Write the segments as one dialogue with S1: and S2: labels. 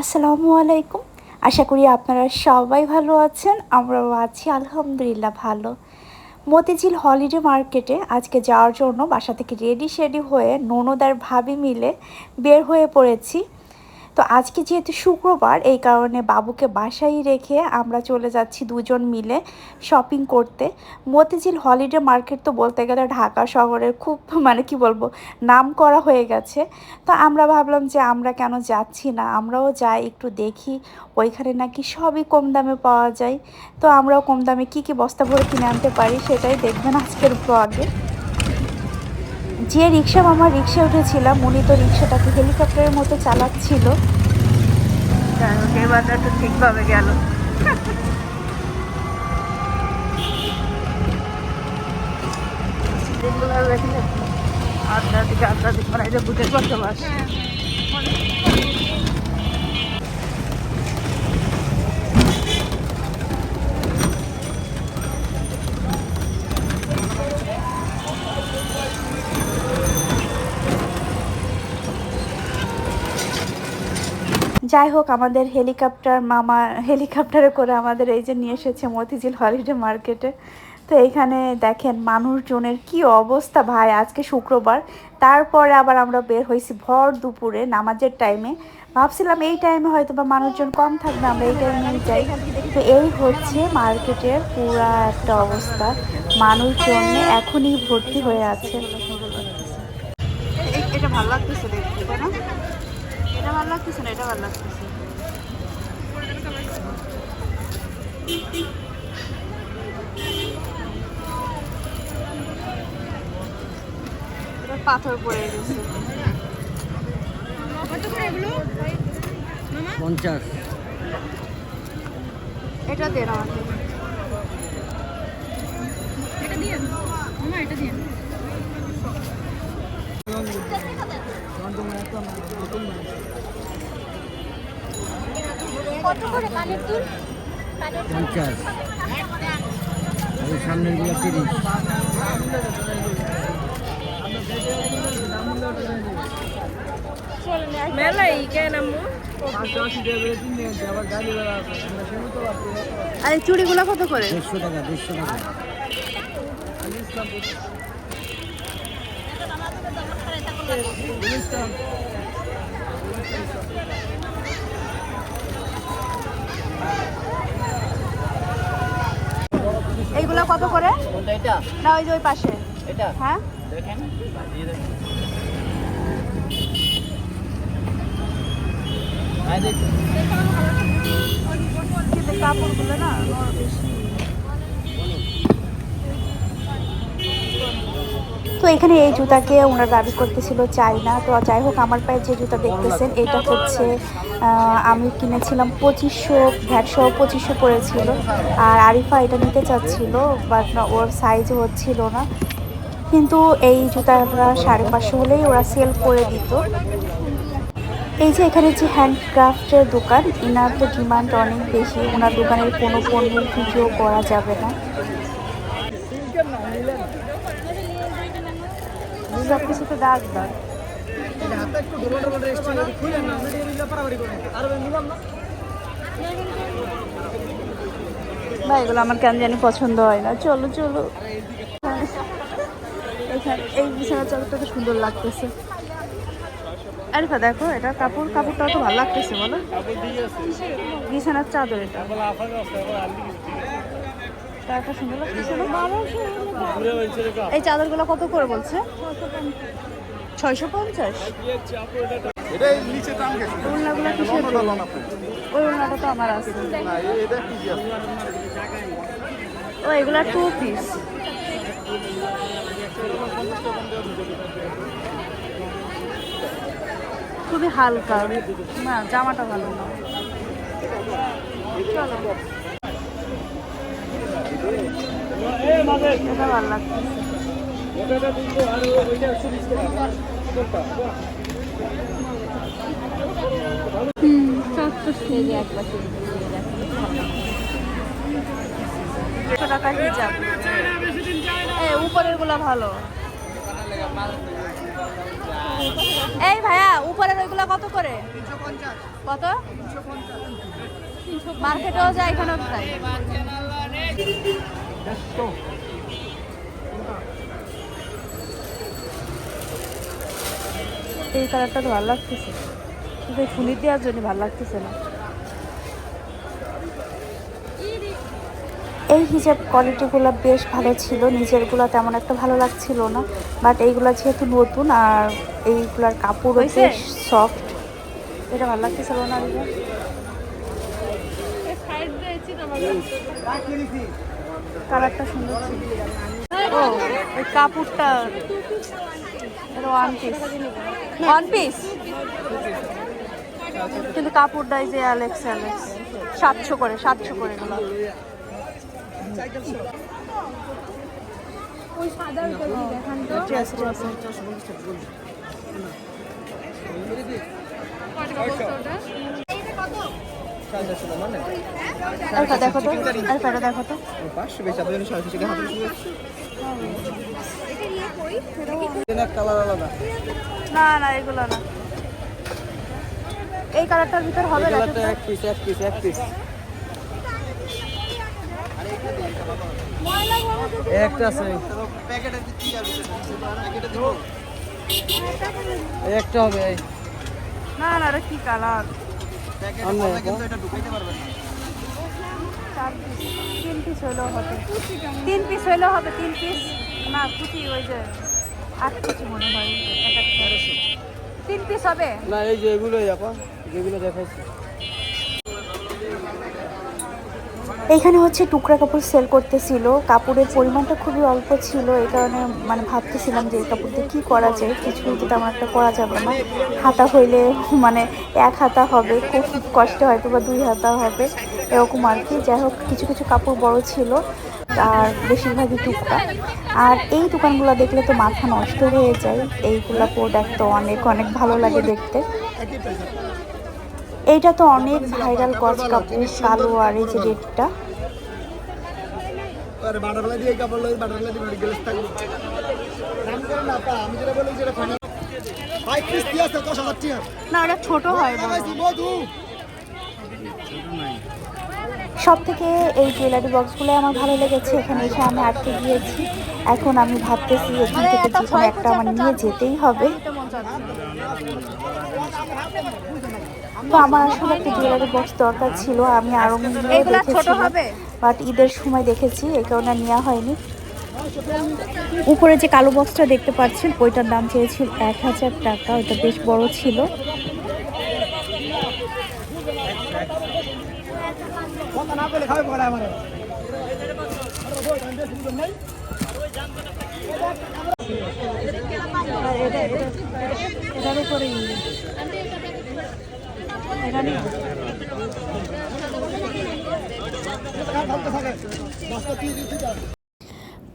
S1: আসসালামু আলাইকুম। আশা করি আপনারা সবাই ভালো আছেন, আমরাও আছি আলহামদুলিল্লাহ ভালো। মতিঝিল হলিডে মার্কেটে আজকে যাওয়ার জন্য বাসা থেকে রেডি শেডি হয়ে ননদার ভাবি মিলে বের হয়ে পড়েছি। তো আজকে যেহেতু শুক্রবার, এই কারণে বাবুকে বাসায় রেখে আমরা চলে যাচ্ছি দুজন মিলে শপিং করতে। মতিঝিল হলিডে মার্কেট তো বলতে গেলে ঢাকা শহরের খুব মানে কি বলব নাম করা হয়ে গেছে। তো আমরা ভাবলাম যে আমরা কেন যাচ্ছি না? আমরাও যাই, একটু দেখি। ওইখানে নাকি সবই কম দামে পাওয়া যায়। তো আমরাও কম দামে কী কী বস্তা ভরে কিনে আনতে পারি সেটাই দেখবেন আজকের ব্লগে যে রিক্সা মামার রিক্সা উঠেছিলাম উনি তো রিক্সাটাকে হেলিকপ্টারের মতো চালাচ্ছিল। এবারটা একটু ঠিকভাবে গেল। আপনার দিকে মানে এটা বুঝে করতে যাই হোক, আমাদের হেলিকপ্টার মামা, হেলিকপ্টারে করে আমাদের এই যে নিয়ে এসেছে মতিঝিল হলিডে মার্কেটে। তো এইখানে দেখেন মানুষজনের কি অবস্থা ভাই, আজকে শুক্রবার। তারপরে আবার আমরা বের হয়েছি ভর দুপুরে নামাজের টাইমে ভাবছিলাম এই টাইমে হয়তো বা মানুষজন কম থাকবে, আমরা এই টাইমে যাই। তো এই হচ্ছে মার্কেটের পুরা একটা অবস্থা। মানুষজন এখনই ভর্তি হয়ে আছে। এটা ভালো লাগতেছে দেখতে এটা ভালো লাগতেছে না এটা ভালো লাগতেছে। এটা পাথর পড়ে গেছে।
S2: পঞ্চাশ।
S1: এটা দেন আমাকে।
S3: কত করে কানের দুল?
S2: পঞ্চাশ আর সামনেরগুলো তিরিশ।
S3: মেলাই কেন
S1: আর এই চুড়িগুলো কত করে?
S2: দেড়শো টাকা দেড়শো টাকা।
S1: এইগুলো কত করে? না ওই যে ওই পাশে।
S2: এটা?
S1: হ্যাঁ?
S2: দেখেন হ্যাঁ দেখুন।
S1: কাপড়গুলো না বেশি তো এখানে এই জুতাকে ওনার দাবি করতেছিল চাই না তো যাই হোক আমার পায়ে যে জুতা দেখতেছেন, এটা হচ্ছে আমি কিনেছিলাম পঁচিশশো ভ্যাট সহ পঁচিশশো পড়েছিল। আর আরিফা এটা নিতে চাচ্ছিল বাট না, ওর সাইজ হচ্ছিল না। কিন্তু এই জুতাটা সাড়ে পাঁচশো হলেই ওরা সেল করে দিত। এই যে এখানে যে হ্যান্ডক্রাফটের দোকান এনার তো ডিমান্ড অনেক বেশি। ওনার দোকানের কোনো পণ্যের ভিডিও করা যাবে না। সব কিছুতে দাগ দাগ। ভাই, এগুলো আমার কেন জানি পছন্দ হয় না। চলো চলো। এই বিছানা চাদরটা তো সুন্দর লাগতেছে। আরিফা দেখো, এটা কাপড়, কাপড়টা তো ভালো লাগতেছে, বলো। বিছানার চাদর এটা। একটা সুন্দর এই চাদরগুলো কত করে বলছে? ছয়শো পঞ্চাশ? ওড়নাগুলো কিসের ওই ওড়নাটা তো আমার আছে। ও এগুলা টু পিস খুবই হালকা। না জামাটা ভালো না। চলো। এটা ভালো লাগছে হুম চারশো একশো টাকা হিজাব এ উপরেরগুলা ভালো এই ভাইয়া উপরের ওইগুলা কত করে? কত? মার্কেটেও যায় এখানেও যায়।
S3: এই কালারটা তো ভালো লাগতেছে। কিন্তু এই ফুলি দেওয়ার জন্য ভালো লাগতেছে না।
S1: এই হিজাব কোয়ালিটিগুলো বেশ ভালো ছিল। নিজেরগুলো তেমন একটা ভালো লাগছিল না। বাট এইগুলো যেহেতু নতুন আর এইগুলার
S3: হয়েছে?
S1: বেশ সফট
S3: এটা ভালো লাগতেছিল না কালারটা সুন্দর ছিল। ও ওই কাপড়টা, এটা ওয়ান পিস ওয়ান পিস কিন্তু কাপড়টা এই যে অ্যালেক্স অ্যালেক্স সাতশো করে সাতশো করে এগুলো। ঠিক আছে ঠিক আছে আলফা দেখো তো আলফাটা দেখো তো।
S2: পাঁচশো বেশি আপনাদের সাড়ে তিনশো হাতে কালার আলাদা
S3: না না এগুলো না। এই কালারটার ভিতর হবে না
S2: এক পিস এক পিস এক পিস একটা আছে। একটা হবে।
S3: না না কি কালার? তিন পিস হইলেও হবে। তিন পিস হলেও হবে তিন পিস না কুচি ওই যে আট কুচি মনে হয়। একটা। তিন পিস হবে?
S2: না এই যে এগুলোই আপা যেগুলো দেখাচ্ছি
S1: এইখানে হচ্ছে টুকরা কাপড় সেল করতেছিল। কাপড়ের পরিমাণটা খুবই অল্প ছিল, এই কারণে মানে ভাবতেছিলাম যে এই কাপড় দিয়ে কী করা যায়, কিছুই তো তেমন একটা করা যাবে না। হাতা হইলে মানে এক হাতা হবে, খুব কষ্ট হয়তো বা দুই হাতা হবে, এরকম আর কি। যাই হোক, কিছু কিছু কাপড় বড় ছিল, আর বেশিরভাগই টুকরা। আর এই দোকানগুলো দেখলে তো মাথা নষ্ট হয়ে যায়, এইগুলা প্রোডাক্ট তো অনেক অনেক ভালো লাগে দেখতে। এইটা তো অনেক ভাইরাল গজ কাপড় কালো আর এই যে রেডটা।
S4: না
S3: ওটা ছোট হয়
S1: সব থেকে এই জুয়েলারি বক্সগুলো আমার ভালো লেগেছে এখানে এসে আমি আটকে গিয়েছি। এখন আমি ভাবতেছি এখান থেকে যে একটা আমার নিয়ে যেতেই হবে। তো আমার আসলে একটা জুয়েলারি বক্স দরকার ছিল আমি আরও
S3: হবে?
S1: বাট ঈদের সময় দেখেছি এই কারণে নেওয়া হয়নি। উপরে যে কালো বক্সটা দেখতে পাচ্ছেন ওইটার দাম চেয়েছিল এক হাজার টাকা ওইটা বেশ বড় ছিল।
S3: এটার উপরে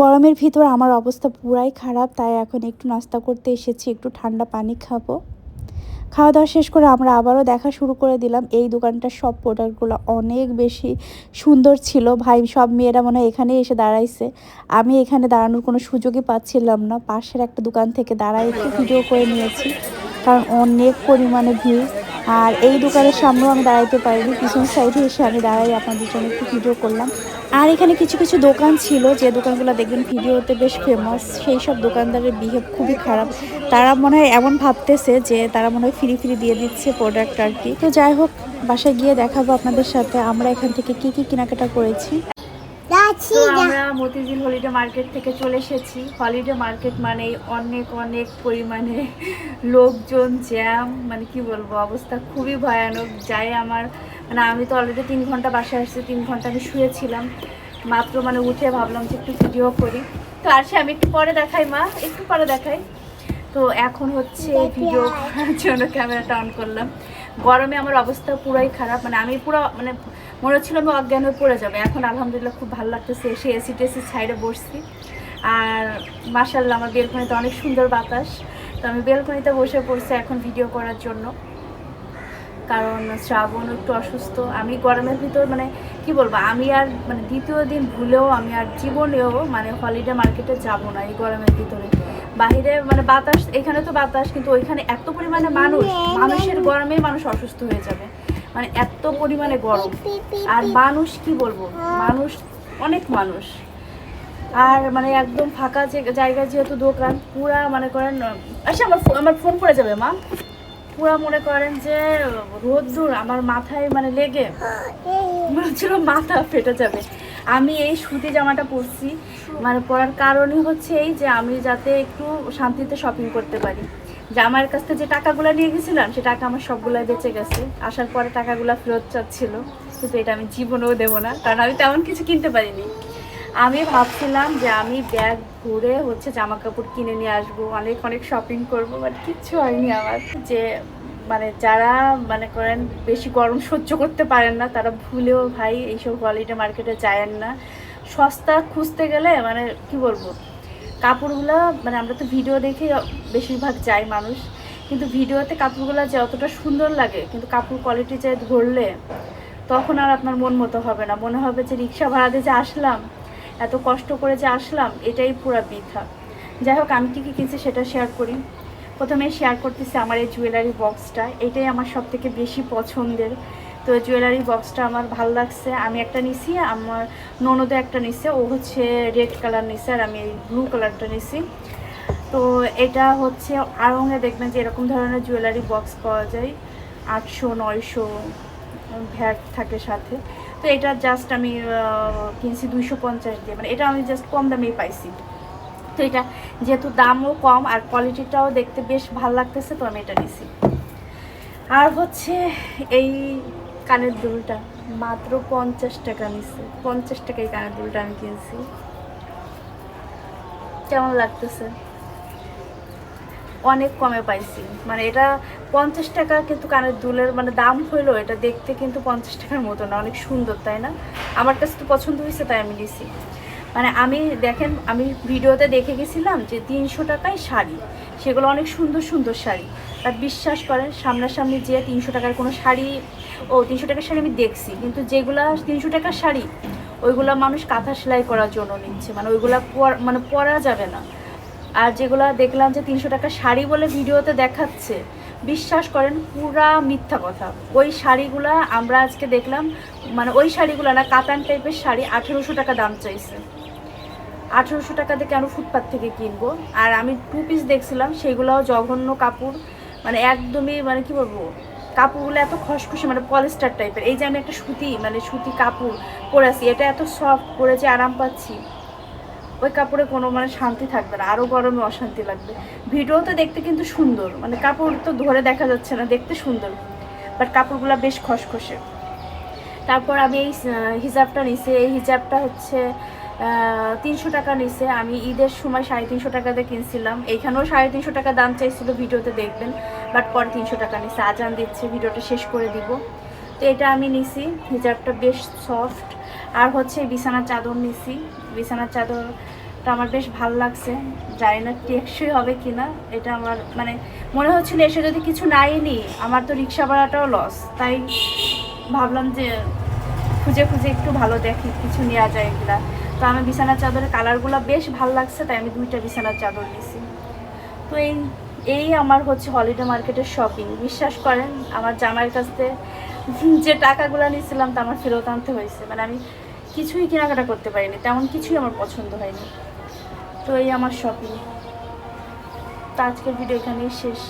S1: গরমের ভিতর আমার অবস্থা পুরাই খারাপ, তাই এখন একটু নাস্তা করতে এসেছি, একটু ঠান্ডা পানি খাব। খাওয়া দাওয়া শেষ করে আমরা আবারও দেখা শুরু করে দিলাম। এই দোকানটার সব প্রোডাক্টগুলো অনেক বেশি সুন্দর ছিল। ভাই, সব মেয়েরা মনে হয় এখানে এসে দাঁড়াইছে। আমি এখানে দাঁড়ানোর কোনো সুযোগই পাচ্ছিলাম না। পাশের একটা দোকান থেকে দাঁড়ায় একটু ভিডিও করে নিয়েছি, কারণ অনেক পরিমাণে ভিড়। আর এই দোকানের সামনেও আমি দাঁড়াইতে পারিনি পিছন সাইডে এসে আমি দাঁড়াই আপনাদের জন্য একটু ভিডিও করলাম। আর এখানে কিছু কিছু দোকান ছিল, যে দোকানগুলো দেখবেন ভিডিওতে বেশ ফেমাস সেই সব দোকানদারের বিহেভ খুবই খারাপ। তারা মনে হয় এমন ভাবতেছে যে তারা মনে হয় ফ্রি ফ্রি দিয়ে দিচ্ছে প্রোডাক্ট আর কি। তো যাই হোক, বাসায় গিয়ে দেখাবো আপনাদের সাথে, আমরা এখান থেকে কি কি কেনাকাটা করেছি। তো আমরা মতিঝিল হলিডে মার্কেট থেকে চলে এসেছি। হলিডে মার্কেট মানে অনেক অনেক পরিমাণে লোকজন জ্যাম মানে কি বলব অবস্থা খুবই ভয়ানক। যাই আমার মানে আমি তো অলরেডি তিন ঘণ্টা বাসায় আসছি তিন ঘণ্টা আমি শুয়েছিলাম। মাত্র মানে উঠে ভাবলাম যে একটু ভিডিও করি। তো আসে আমি একটু পরে দেখাই মা একটু পরে দেখাই। তো এখন হচ্ছে ভিডিও করার জন্য ক্যামেরাটা অন করলাম। গরমে আমার অবস্থা পুরাই খারাপ মানে আমি পুরো মানে মনে হচ্ছিল আমি অজ্ঞান হয়ে পড়ে যাবে। এখন আলহামদুলিল্লাহ খুব ভালো লাগতেছে। এসে এসি টেসি সাইডে বসছি। আর মাসাল্লাহ আমার বেলকনিতে অনেক সুন্দর বাতাস। তো আমি বেলকনিতে বসে পড়ছি এখন ভিডিও করার জন্য। কারণ শ্রাবণ একটু অসুস্থ। আমি গরমের ভিতর মানে কি বলব, আমি আর মানে দ্বিতীয় দিন ভুলেও আমি আর জীবনেও মানে হলিডে মার্কেটে যাব না এই গরমের ভিতরে।
S3: বাহিরে মানে বাতাস, এখানে তো বাতাস, কিন্তু ওইখানে এত পরিমাণে মানুষ, মানুষের গরমে মানুষ অসুস্থ হয়ে যাবে। মানে এত পরিমাণে গরম। আর মানুষ কি বলব? মানুষ অনেক মানুষ। আর মানে একদম ফাঁকা জায়গা যেহেতু দোকান, পুরা মনে করেন আচ্ছা আমার আমার ফোন পড়ে যাবে, মা? পুরা মনে করেন যে রোদ্দুর আমার মাথায় মানে লেগে। মনে মাথা ফেটে যাবে। আমি এই সুতি জামাটা পরছি। মানে পরার কারণই হচ্ছে এই যে আমি যাতে একটু শান্তিতে শপিং করতে পারি। জামার কাছ থেকে যে টাকাগুলো নিয়ে গেছিলাম, সে টাকা আমার সবগুলাই বেঁচে গেছে। আসার পরে টাকাগুলো ফেরত চাচ্ছিল, কিন্তু এটা আমি জীবনেও দেবো না, কারণ আমি তেমন কিছু কিনতে পারিনি। আমি ভাবছিলাম যে আমি ব্যাগ ঘুরে হচ্ছে জামা কাপড় কিনে নিয়ে আসব, অনেক অনেক শপিং করব বাট কিচ্ছু হয়নি আমার। যে মানে যারা মানে করেন, বেশি গরম সহ্য করতে পারেন না, তারা ভুলেও ভাই, এইসব কোয়ালিটি মার্কেটে যায়েন না। সস্তা খুঁজতে গেলে মানে কি বলব? কাপড়গুলো মানে আমরা তো ভিডিও দেখে বেশিরভাগ যাই মানুষ, কিন্তু ভিডিওতে কাপড়গুলো যে অতটা সুন্দর লাগে, কিন্তু কাপড় কোয়ালিটি যে ধরলে, তখন আর আপনার মন মতো হবে না। মনে হবে যে রিক্সা ভাড়া দিয়ে যে আসলাম, এত কষ্ট করে যে আসলাম, এটাই পুরো বৃথা। যাই হোক, আমি কী কী কিনছি সেটা শেয়ার করি। প্রথমে শেয়ার করতেছি আমার এই জুয়েলারি বক্সটা এটাই আমার সব থেকে বেশি পছন্দের। তো জুয়েলারি বক্সটা আমার ভালো লাগছে। আমি একটা নিছি, আমার ননদে একটা নিছে, ও হচ্ছে রেড কালার নিছে আর আমি ব্লু কালারটা নিছি। তো এটা হচ্ছে আড়ঙে দেখবেন যে এরকম ধরনের জুয়েলারি বক্স পাওয়া যায়। আটশো, নয়শো, ভ্যাট থাকে সাথে। তো এটা জাস্ট আমি কিনছি দুইশো পঞ্চাশ দিয়ে। মানে এটা আমি জাস্ট কম দামেই পাইছি। তো এটা যেহেতু দামও কম আর কোয়ালিটিটাও দেখতে বেশ ভালো লাগতেছে, তো আমি এটা নিছি। আর হচ্ছে এই কানের দুলটা, মাত্র পঞ্চাশ টাকা নিচ্ছে পঞ্চাশ টাকায় কানের দুলটা আমি কিনছি। কেমন লাগতেছে? অনেক কমে পাইছি। মানে এটা পঞ্চাশ টাকা কিন্তু কানের দুলের মানে দাম হইল, এটা দেখতে কিন্তু পঞ্চাশ টাকার মতো না, অনেক সুন্দর, তাই না? আমার কাছে তো পছন্দ হয়েছে তাই আমি নিছি। মানে আমি দেখেন, আমি ভিডিওতে দেখে গেছিলাম যে তিনশো টাকায় শাড়ি। সেগুলো অনেক সুন্দর সুন্দর শাড়ি। বিশ্বাস করেন, সামনাসামনি যে তিনশো টাকার কোনো শাড়ি, ও তিনশো টাকার শাড়ি আমি দেখছি, কিন্তু যেগুলা তিনশো টাকার শাড়ি, ওইগুলা মানুষ কাঁথা সেলাই করার জন্য নিচ্ছে। মানে ওইগুলা মানে পরা যাবে না। আর যেগুলো দেখলাম যে তিনশো টাকা শাড়ি বলে ভিডিওতে দেখাচ্ছে, বিশ্বাস করেন, পুরা মিথ্যা কথা। ওই শাড়িগুলা আমরা আজকে দেখলাম মানে ওই শাড়িগুলো না, কাতান টাইপের শাড়ি আঠেরোশো টাকা দাম চাইছে। আঠেরোশো টাকা দিয়ে কেন ফুটপাথ থেকে কিনবো? আর আমি টু পিস দেখছিলাম, সেগুলোও জঘন্য কাপড় মানে একদমই মানে কি বলব, কাপড়গুলো এত খসখসে মানে পলিস্টার টাইপের এই যে আমি একটা সুতি মানে সুতি কাপড় পরেছি এটা এত সফট পরে যে আরাম পাচ্ছি। ওই কাপড়ে কোনো মানে শান্তি থাকবে না আরও গরমে অশান্তি লাগবে। ভিডিও তো দেখতে কিন্তু সুন্দর মানে কাপড় তো ধরে দেখা যাচ্ছে না, দেখতে সুন্দর। বাট কাপড়গুলো বেশ খসখসে। তারপর আমি এই হিজাবটা নিছি। এই হিজাবটা হচ্ছে তিনশো টাকা নিছে। আমি ঈদের সময় সাড়ে তিনশো টাকাতে কিনছিলাম। এইখানেও সাড়ে তিনশো টাকা দাম চাইছিল, ভিডিওতে দেখবেন বাট পরে তিনশো টাকা নিছে। আজান দিচ্ছে, ভিডিওটা শেষ করে দিব। তো এটা আমি নিছি, হিজাবটা বেশ সফট আর হচ্ছে বিছানার চাদর নিছি। বিছানার চাদরটা আমার বেশ ভালো লাগছে। জানি না টেকসই হবে কি না এটা আমার মানে মনে হচ্ছিল এসে যদি কিছু নাই নি, আমার তো রিক্সা ভাড়াটাও লস তাই ভাবলাম যে খুঁজে খুঁজে একটু ভালো দেখি, কিছু নেওয়া যায় কিনা। তো আমি বিছানার চাদরের কালারগুলো বেশ ভালো লাগছে, তাই আমি দুইটা বিছানার চাদর নিছি। তো এই এই আমার হচ্ছে হলিডে মার্কেটের শপিং। বিশ্বাস করেন, আমার জামাইয়ের কাছ থেকে যে টাকাগুলো নিয়েছিলাম তা আমার ফেরত আনতে হয়েছে। মানে আমি কিছুই কেনাকাটা করতে পারিনি, তেমন কিছুই আমার পছন্দ হয়নি। তো এই আমার শপিং। তো আজকের ভিডিও এখানেই শেষ।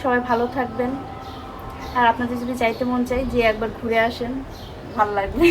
S3: সবাই ভালো থাকবেন। আর আপনাদের যদি যাইতে মন চাই যে একবার ঘুরে আসেন, ভালো লাগবে।